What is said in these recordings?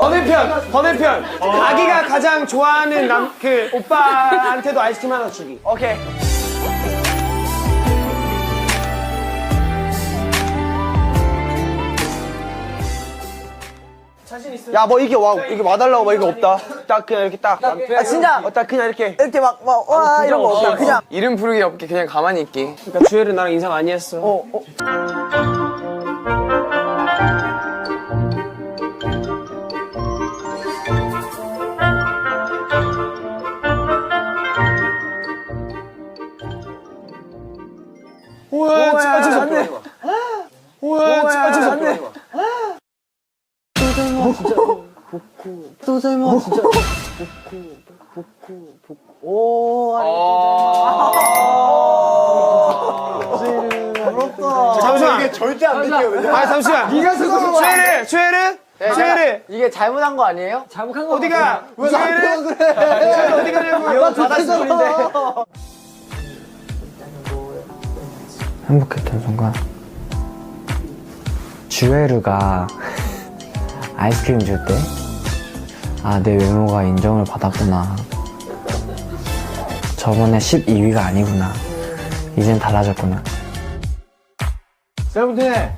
번외편, 번외편. 아기가 가장 좋아하는 남, 그 오빠한테도 아이스크림 하나 주기. 오케이. 야 뭐 이게 와 이게 와달라고 막 이거 없다. 딱 그냥 이렇게 딱. 아 진짜? 어, 딱 그냥 이렇게. 이렇게 막, 막, 와, 이런 거 없다. 그냥. 이름 부르기 없게 그냥 가만히 있기. 그러니까 주혜를 나랑 인사 많이 했어. 어, 어. 우와, 진짜 진짜 맞네. 우와, 진짜 진짜 맞네. 또 설마, 진짜. 오, 잠시만. 이게 절대 안 믿겨요. 아 잠시만. 네가 쓰고 주혜를, 주혜를, 주혜를. 이게 잘못한 거 아니에요? 잘못한 거 어디가? 주혜를. 주혜를 어디 가냐고. 바닷소리인데. 행복했던 순간 주에르가 아이스크림 줄 때 아 내 외모가 인정을 받았구나 저번에 12위가 아니구나 이젠 달라졌구나 여러분들,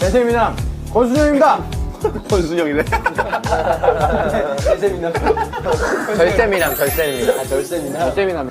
대세 미남 권순영입니다. 권순영이네. 절세미남, 절세미남. 대세미남.